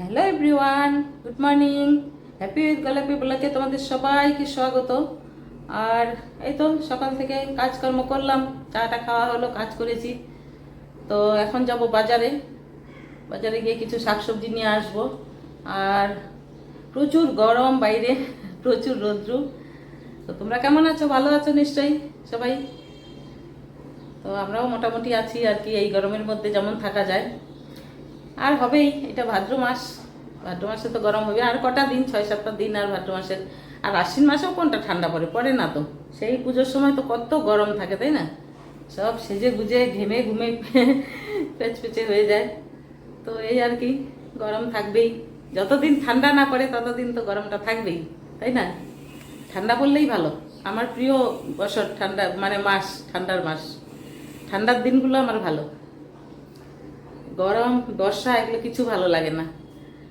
Hello everyone good morning happy with গোলাপি ব্লকে তোমাদের সবাইকে স্বাগত। আর এই তো সকাল থেকে কাজকর্ম করলাম, চাটা খাওয়া হলো, কাজ করেছি। তো এখন যাব বাজারে। বাজারে গিয়ে কিছু শাকসবজি নিয়ে আসব। আর প্রচুর গরম বাইরে, প্রচুর রৌদ্র। তো তোমরা কেমন আছো? ভালো আছো নিশ্চয়ই? সবাই? তো আমরাও মোটামুটি আছি আর কি, এই গরমের মধ্যে যেমন থাকা যায়। আর হবেই, এটা ভাদ্র মাস। ভাদ্র মাসে তো গরম হবে আর কটা দিন? ছয়, সাতটা দিন আর ভাদ্র মাসের। আর আশ্বিন মাসেও কোনটা ঠান্ডা পড়ে? পড়ে না তো। সেই পুজোর সময় তো কত গরম থাকে, তাই না? সব সেজে গুজে, ঘেমে ঘুমে পেচপেচে হয়ে যায়। তো এই আর কি, গরম থাকবেই। যতদিন ঠান্ডা না পড়ে, ততদিন তো গরমটা থাকবেই, তাই না? ঠান্ডা পড়লেই ভালো। আমার প্রিয় বছর ঠান্ডা মানে মাস, ঠান্ডার মাস। ঠান্ডার দিনগুলো আমার ভালো। গরম, বর্ষা, এগুলো কিছু ভালো লাগে না।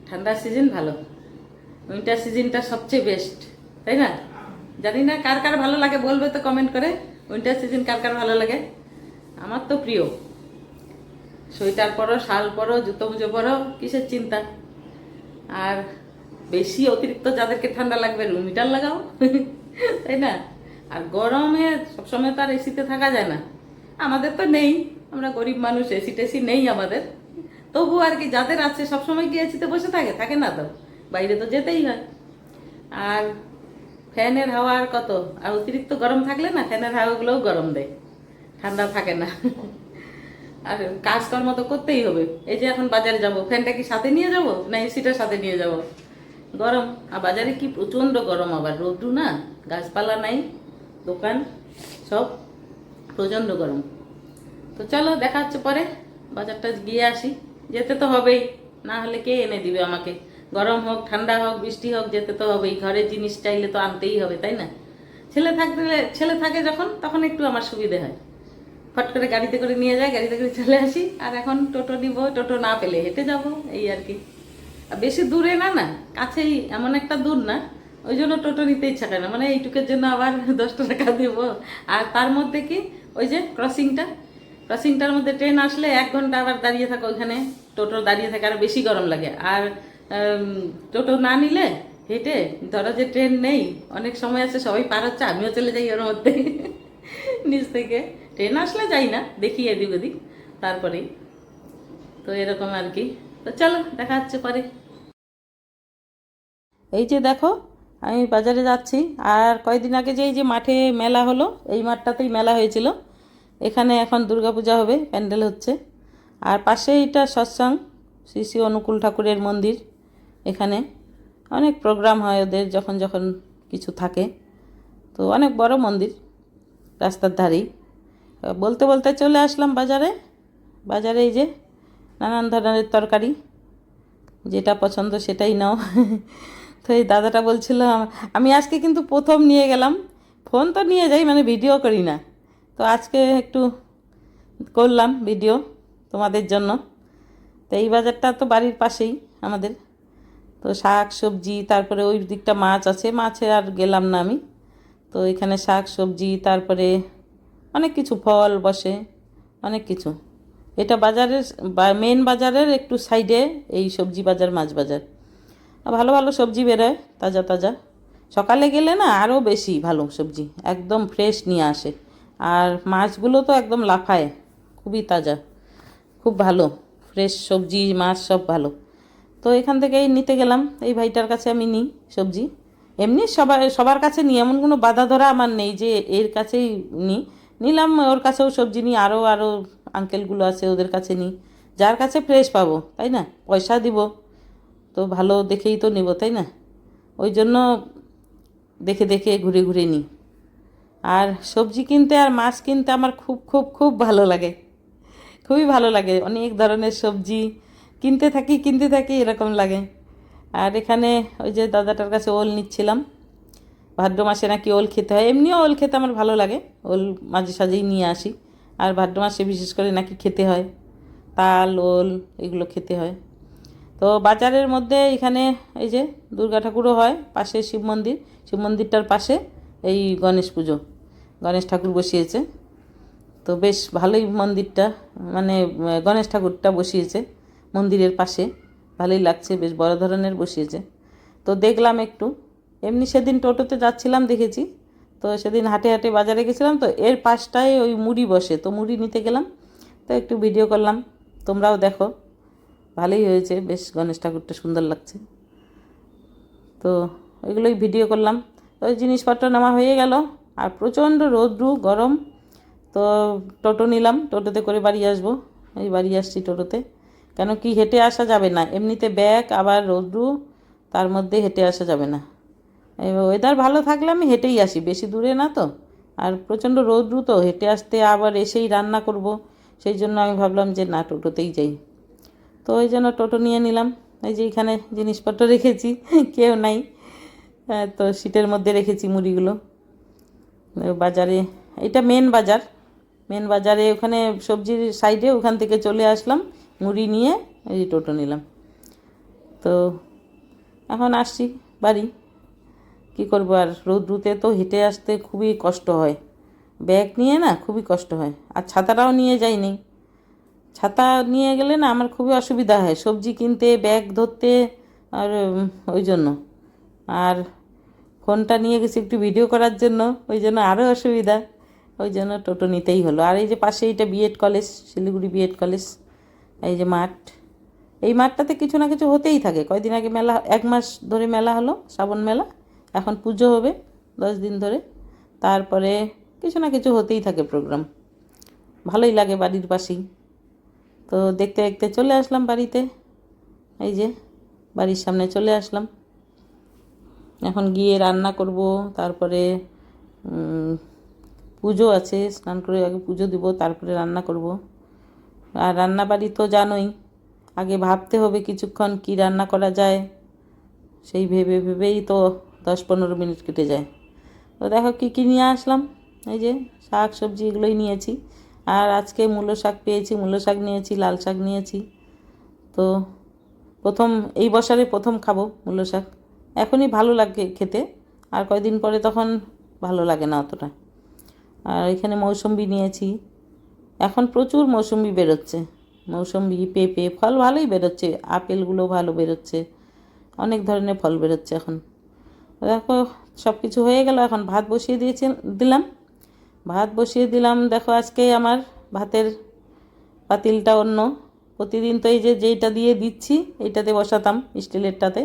ঠান্ডার সিজন ভালো। উইন্টার সিজনটা সবচেয়ে বেস্ট তাই না? জানি না কার কার ভালো লাগে, বলবে তো কমেন্ট করে। উইন্টার সিজন কার কার ভালো লাগে? আমার তো প্রিয়। সোয়েটার পরো, শাল পরো, জুতো মুজো পরো, কিসের চিন্তা? আর বেশি অতিরিক্ত যাদেরকে ঠান্ডা লাগবে রুম হিটার লাগাও, তাই না? আর গরমে সবসময় তো আর এসিতে থাকা যায় না। আমাদের তো নেই। আমরা গরিব মানুষ, এসি টেসি নেই আমাদের। তবু আর কি যাদের আছে, সবসময় কি এসিতে বসে থাকে? থাকে না তো? বাইরে তো যেতেই হয়। আর ফ্যানের হাওয়া আর কত? আর অতিরিক্ত গরম থাকলে না, ফ্যানের হাওয়াগুলোও গরম দেয়। ঠান্ডা থাকে না। আর কাজকর্ম তো করতেই হবে। এই যে এখন বাজারে যাব, ফ্যানটা কি সাথে নিয়ে যাব, না এসিটা সাথে নিয়ে যাব? গরম। আর বাজারে কি প্রচণ্ড গরম আবার রোদ্রু না? গাছপালা নাই, দোকান, সব প্রচণ্ড গরম। তো চলো, দেখা হচ্ছে পরে। বাজারটা গিয়ে আসি। যেতে তো হবেই। না হলে কে এনে দিবে আমাকে? গরম হোক, ঠান্ডা হোক, বৃষ্টি হোক, যেতে তো হবেই। ঘরের জিনিস চাইলে তো আনতেই হবে, তাই না? ছেলে থাকলে, ছেলে থাকে যখন, তখন একটু আমার সুবিধে হয়। ফট করে গাড়িতে করে নিয়ে যায় গাড়িতে করে চলে আসি। আর এখন টোটো নিব, টোটো না পেলে হেঁটে যাব, এই আর কি। আর বেশি দূরে না না, কাছেই, এমন একটা দূর না। ওই জন্য টোটো নিতে ইচ্ছা করে না। মানে এইটুকের জন্য আবার দশটা টাকা দেবো। আর তার মধ্যে কি? ওই যে ক্রসিংটা ক্রসিংটার মধ্যে ট্রেন আসলে এক ঘণ্টা আবার দাঁড়িয়ে থাকো ওখানে টোটো দাঁড়িয়ে থাকে আর বেশি গরম লাগে। আর টোটো না নিলে হেঁটে ধরো যে ট্রেন নেই, অনেক সময় আছে সবাই পার হচ্ছে, আমিও চলে যাই ওর মধ্যে। নিচ থেকে। ট্রেন আসলে যাই না, দেখি এদিক ওদিক, তারপরেই। তো এরকম আর কি। তো চলো, দেখা হচ্ছে পরে। এই যে দেখো, আমি বাজারে যাচ্ছি। আর কয়েকদিন আগে যে এই যে মাঠে মেলা হলো, এই মাঠটাতেই মেলা হয়েছিল। এখানে এখন দুর্গাপূজা হবে, প্যান্ডেল হচ্ছে। আর পাশে এটা সৎসং, শ্রী শ্রী অনুকূল ঠাকুরের মন্দির এখানে। অনেক প্রোগ্রাম হয় ওদের যখন যখন কিছু থাকে। তো অনেক বড় মন্দির, রাস্তার ধারেই। বলতে বলতে চলে আসলাম বাজারে। বাজারে এই যে নানান ধরনের তরকারি, যেটা পছন্দ সেটাই নাও। তো এই দাদাটা বলছিল, আমি আজকে কিন্তু প্রথম নিয়ে গেলাম। ফোন তো নিয়ে যাই মানে ভিডিও করি না। তো আজকে একটু করলাম ভিডিও তোমাদের জন্য। তো এই বাজারটা তো বাড়ির পাশেই আমাদের। তো শাক, সবজি, তারপরে ওই দিকটা মাছ আছে। মাছে আর গেলাম না আমি। তো এখানে শাক, সবজি, তারপরে অনেক কিছু, ফল বসে, অনেক কিছু। এটা বাজারের মেন বাজারের একটু সাইডে এই সবজি বাজার, মাছ বাজার। ভালো ভালো সবজি বেরোয়, তাজা তাজা। সকালে গেলে না আরও বেশি ভালো সবজি, একদম ফ্রেশ নিয়ে আসে। আর মাছগুলো তো একদম লাফায়, খুবই তাজা, খুব ভালো ফ্রেশ সবজি, মাছ সব ভালো। তো এখান থেকেই নিতে গেলাম, এই ভাইটার কাছে আমি নিই সবজি। এমনি সবার সবার কাছে নিই, এমন কোনো বাধা ধরা আমার নেই যে এর কাছেই নিই। নিলাম, ওর কাছেও সবজি নিই, আরও আরও আঙ্কেলগুলো আছে, ওদের কাছে নিই। যার কাছে ফ্রেশ পাবো, তাই না? পয়সা দিব, তো ভালো দেখেই তো নেব, তাই না? ওই জন্য দেখে দেখে ঘুরে ঘুরে নিই। আর সবজি কিনতে আর মাছ কিনতে আমার খুব খুব খুব ভালো লাগে। খুবই ভালো লাগে। অনেক ধরনের সবজি কিনতে থাকি কিনতে থাকি এরকম লাগে। আর এখানে ওই যে দাদাটার কাছে ওল নিচ্ছিলাম। ভাদ্র মাসে নাকি ওল খেতে হয়। এমনিও ওল খেতে আমার ভালো লাগে। ওল মাঝে সাঝেই নিয়ে আসি। আর ভাদ্র মাসে বিশেষ করে নাকি খেতে হয়। তাল, ওল এগুলো খেতে হয়। তো বাজারের মধ্যে এখানে এই যে দুর্গা ঠাকুরও হয়। পাশে শিব মন্দির। শিব মন্দিরটার পাশে এই গণেশ পুজো। গণেশ ঠাকুর বসিয়েছে। তো বেশ ভালোই মন্দিরটা মানে গণেশ ঠাকুরটা বসিয়েছে মন্দিরের পাশে। ভালোই লাগছে, বেশ বড় ধরনের বসিয়েছে। তো দেখলাম একটু। এমনি সেদিন টোটোতে যাচ্ছিলাম, দেখেছি। তো সেদিন হাটে হাটে বাজারে গেছিলাম, তো এর পাশটায় ওই মুড়ি বসে। তো মুড়ি নিতে গেলাম, তো একটু ভিডিও করলাম। তোমরাও দেখো। ভালোই হয়েছে, বেশ গণেশ ঠাকুরটা সুন্দর লাগছে। তো ওইগুলোই ভিডিও করলাম। ওই জিনিসপত্র নেওয়া হয়ে গেল। আর প্রচণ্ড রৌদ্রু, গরম। তো টোটো নিলাম, টোটোতে করে বাড়ি আসব। এই বাড়ি আসছি টোটোতে। কেন কি হেঁটে আসা যাবে না। এমনিতে ব্যাগ, আবার রৌদ্রু, তার মধ্যে হেঁটে আসা যাবে না। ওয়েদার ভালো থাকলে আমি হেঁটেই আসি, বেশি দূরে না তো। আর প্রচণ্ড রৌদ্রু তো, হেঁটে আসতে আবার এসেই রান্না করব। সেই জন্য আমি ভাবলাম যে না, টোটোতেই যাই। তো ওই জন্য টোটো নিয়ে নিলাম। এই যে এখানে জিনিসপত্র রেখেছি, কেউ নাই। তো সিটের মধ্যে রেখেছি মুড়িগুলো। বাজারে, এটা মেন বাজার। মেন বাজারে ওখানে সবজির সাইডে ওখান থেকে চলে আসলাম, মুড়ি নিয়ে এই টোটো নিলাম। তো এখন আসছি বাড়ি। কি করব আর রৌদ্রুতে তো হেঁটে আসতে খুবই কষ্ট হয়। ব্যাগ নিয়ে না খুবই কষ্ট হয়, আর ছাতাটাও নিয়ে যাইনি। ছাতা নিয়ে গেলে না আমার খুবই অসুবিধা হয়, সবজি কিনতে, ব্যাগ ধরতে, আর ওই জন্য। আর ফোনটা নিয়ে গেছি একটু ভিডিও করার জন্য, ওই জন্য আরও অসুবিধা। ওই জন্য টোটো নিতেই হলো। আর এই যে পাশে এইটা BEd college Siliguri BEd college এই যে মাঠ। এই মাঠটাতে কিছু না কিছু হতেই থাকে। কয়দিন আগে মেলা, এক মাস ধরে মেলা হলো, শ্রাবণ মেলা। এখন পুজো হবে দশ দিন ধরে। তারপরে কিছু না কিছু হতেই থাকে প্রোগ্রাম ভালোই লাগে বাড়ির পাশেই। তো দেখতে দেখতে চলে আসলাম বাড়িতে। এই যে বাড়ির সামনে চলে আসলাম। এখন গিয়ে রান্না করব, তারপরে পুজো আছে, স্নান করে আগে পুজো দিব, তারপরে রান্না করব। আর রান্না বাড়ি তো জানোই, আগে ভাবতে হবে কিছুক্ষণ কি রান্না করা যায়। সেই ভেবে ভেবেই তো দশ পনেরো মিনিট কেটে যায়। তো দেখো কী কী নিয়ে আসলাম? এই যে শাক সবজি এগুলোই নিয়েছি। আর আজকে মূলো শাক পেয়েছি, মূলো শাক নিয়েছি, লাল শাক নিয়েছি। তো প্রথম, এই বছরে প্রথম খাব মূলো শাক। এখনই ভালো লাগে খেতে, আর কয়দিন পরে তখন ভালো লাগে না অতটা। আর এখানে মৌসম্বি নিয়েছি। এখন প্রচুর মৌসম্বি বেরোচ্ছে। মৌসম্বি, পেঁপে, ফল ভালোই বেরোচ্ছে, আপেলগুলো ভালো বেরোচ্ছে, অনেক ধরনের ফল বেরোচ্ছে এখন। দেখো সব কিছু হয়ে গেল, এখন ভাত বসিয়ে দিয়েছি, দিলাম। ভাত বসিয়ে দিলাম, দেখো আজকে আমার ভাতের পাতিলটা অন্য। প্রতিদিন তো এই যে যেইটা দিয়ে দিচ্ছি, এইটাতে বসাতাম স্টিলেরটাতে।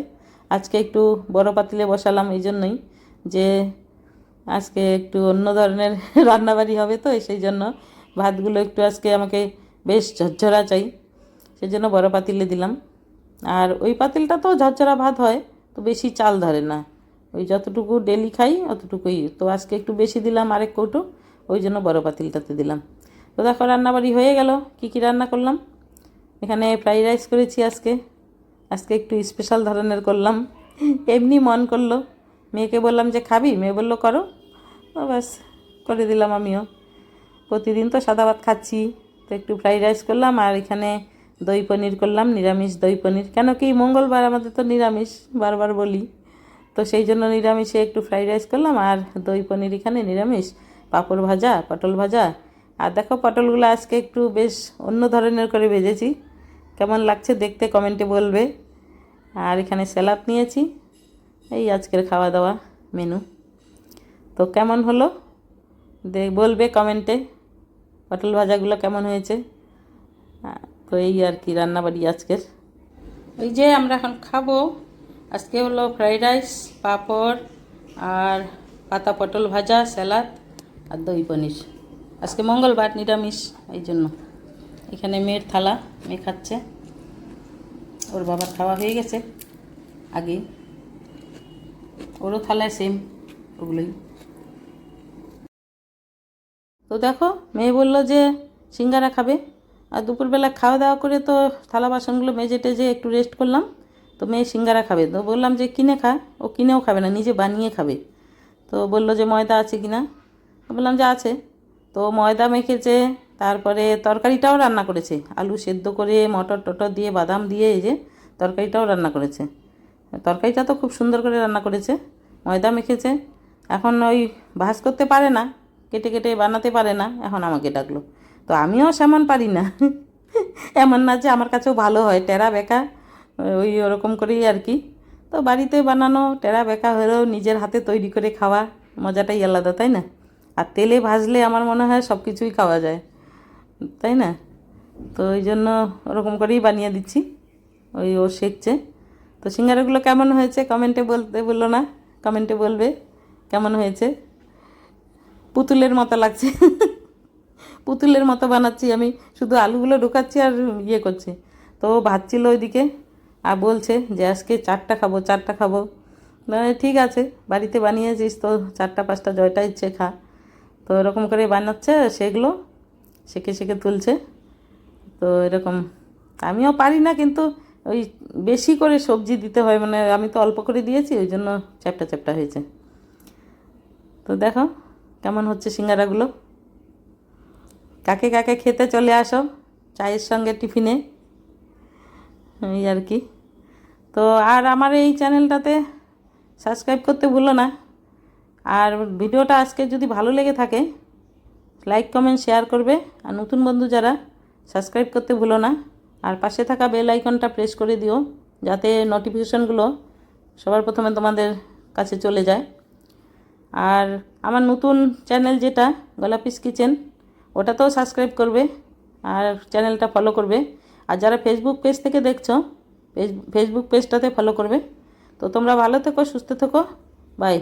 আজকে একটু বড় পাতিলে বসালাম এই জন্যই যে আজকে একটু অন্য ধরনের রান্নাবাড়ি হবে তো, সেই জন্য ভাতগুলো একটু আজকে আমাকে বেশ ঝরঝরা চাই সেই জন্য বড় পাতিলে দিলাম। আর ওই পাতিলটা তো ঝরঝরা ভাত হয়, তো বেশি চাল ধরে না। ওই যতটুকু ডেলি খাই অতটুকুই। তো আজকে একটু বেশি দিলাম আরেক কৌটো, ওই জন্য বড় পাতিলটাতে দিলাম। তো দেখো রান্নাবাড়ি হয়ে গেল, কী কী রান্না করলাম? এখানে ফ্রাইড রাইস করেছি আজকে। আজকে একটু স্পেশাল ধরনের করলাম। এমনি মন করল। মেয়েকে বললাম যে, খাবি? মেয়ে বলল, করো। ব্যাস, করে দিলাম আমিও। প্রতিদিন তো সাদা ভাত খাচ্ছি। তো একটু ফ্রাইড রাইস করলাম আর এখানে দই পনির করলাম, নিরামিষ দই পনির। কেন কি মঙ্গলবার আমাদের তো নিরামিষ, বারবার বলি। তো সেই জন্য নিরামিষে একটু ফ্রাইড রাইস করলাম আর দই পনির এখানে নিরামিষ। পাঁপড় ভাজা, পটল ভাজা। আর দেখো, পটলগুলো আজকে একটু বেশ অন্য ধরনের করে ভেজেছি। কেমন লাগছে দেখতে কমেন্টে বলবে। আর এখানে স্যালাড নিয়েছি। এই আজকের খাওয়া দাওয়া মেনু তো কেমন হলো? দে, বলবে কমেন্টে পটল ভাজাগুলো কেমন হয়েছে? তো এই আর কি রান্নাবাড়ি আজকের। ওই যে আমরা এখন খাব। আজকে হলো ফ্রাইড রাইস পাঁপড় আর পাতা পটল ভাজা, স্যালাদ আর দই পনির। আজকে মঙ্গলবার, নিরামিষ এই জন্য এখানে মেয়ের থালা, মেয়ে খাচ্ছে। ওর বাবার খাওয়া হয়ে গেছে আগেই ওরও থালায় সেম ওগুলোই। তো দেখো, মেয়ে বলল যে সিঙ্গারা খাবে। আর দুপুরবেলা খাওয়া দাওয়া করে তো থালা বাসনগুলো মেজে টেজে একটু রেস্ট করলাম। তো মেয়ে সিঙ্গারা খাবে। তো বললাম যে কিনে খা, ও কিনেও খাবে না, নিজে বানিয়ে খাবে। তো বলল যে ময়দা আছে কি না বললাম যে আছে। তো ময়দা মেখেছে তারপরে তরকারিটাও রান্না করেছে। আলু সেদ্ধ করে, মটর টটর দিয়ে, বাদাম দিয়ে, এই যে তরকারিটাও রান্না করেছে। তরকারিটা তো খুব সুন্দর করে রান্না করেছে, ময়দা মেখেছে। এখন ওই ভাজ করতে পারে না, কেটে কেটে বানাতে পারে না, এখন আমাকে ডাকলো। তো আমিও সেমন পারি না। এমন না যে আমার কাছেও ভালো হয়, টেরা বেকা, ওই ওরকম করেই আর কি। তো বাড়িতে বানানো, টেরা বেকা হলেও নিজের হাতে তৈরি করে খাওয়া মজাটাই আলাদা, তাই না? আর তেলে ভাজলে আমার মনে হয় সব কিছুই খাওয়া যায়। তাই না? তো ওই জন্য ওরকম করেই বানিয়ে দিচ্ছি। ওই ও শেখছে। তো সিঙ্গারাগুলো কেমন হয়েছে কমেন্টে বলতে বলল না। কমেন্টে বলবে কেমন হয়েছে। পুতুলের মতো লাগছে। পুতুলের মতো বানাচ্ছি আমি। শুধু আলুগুলো ঢুকাচ্ছি আর ইয়ে করছি। তো ভাজছিল ওইদিকে আর বলছে যে আজকে চারটা খাব চারটা খাব। না, ঠিক আছে বাড়িতে বানিয়েছিস তো চারটা পাঁচটা জয়টা ইচ্ছে খা। তো এরকম করে বানাচ্ছে সেগুলো শেখে শেখে তুলছে। তো এরকম। আমিও পারি না, কিন্তু ওই বেশি করে সবজি দিতে হয় মানে আমি তো অল্প করে দিয়েছি, ওই জন্য চ্যাপটা চ্যাপটা হয়েছে। তো দেখো, কেমন হচ্ছে সিঙ্গারাগুলো? কাকে কাকে খেতে চলে আসো চায়ের সঙ্গে টিফিনে? এই আর কি। তো আর আমার এই চ্যানেলটাতে সাবস্ক্রাইব করতে ভুলো না। আর ভিডিওটা আজকে যদি ভালো লেগে থাকে লাইক, কমেন্ট, শেয়ার করবে। আর নতুন বন্ধু যারা সাবস্ক্রাইব করতে ভুলো না, আর পাশে থাকা বেল আইকনটা প্রেস করে দিও, যাতে নোটিফিকেশনগুলো সবার প্রথমে তোমাদের কাছে চলে যায়। আর আমার নতুন চ্যানেল যেটা, গোলাপিস কিচেন, ওটাতেও সাবস্ক্রাইব করবে আর চ্যানেলটা ফলো করবে। আর যারা ফেসবুক পেজ থেকে দেখছ ফেসবুক পেজটাতে ফলো করবে। তো তোমরা ভালো থেকো, সুস্থ থেকো। বাই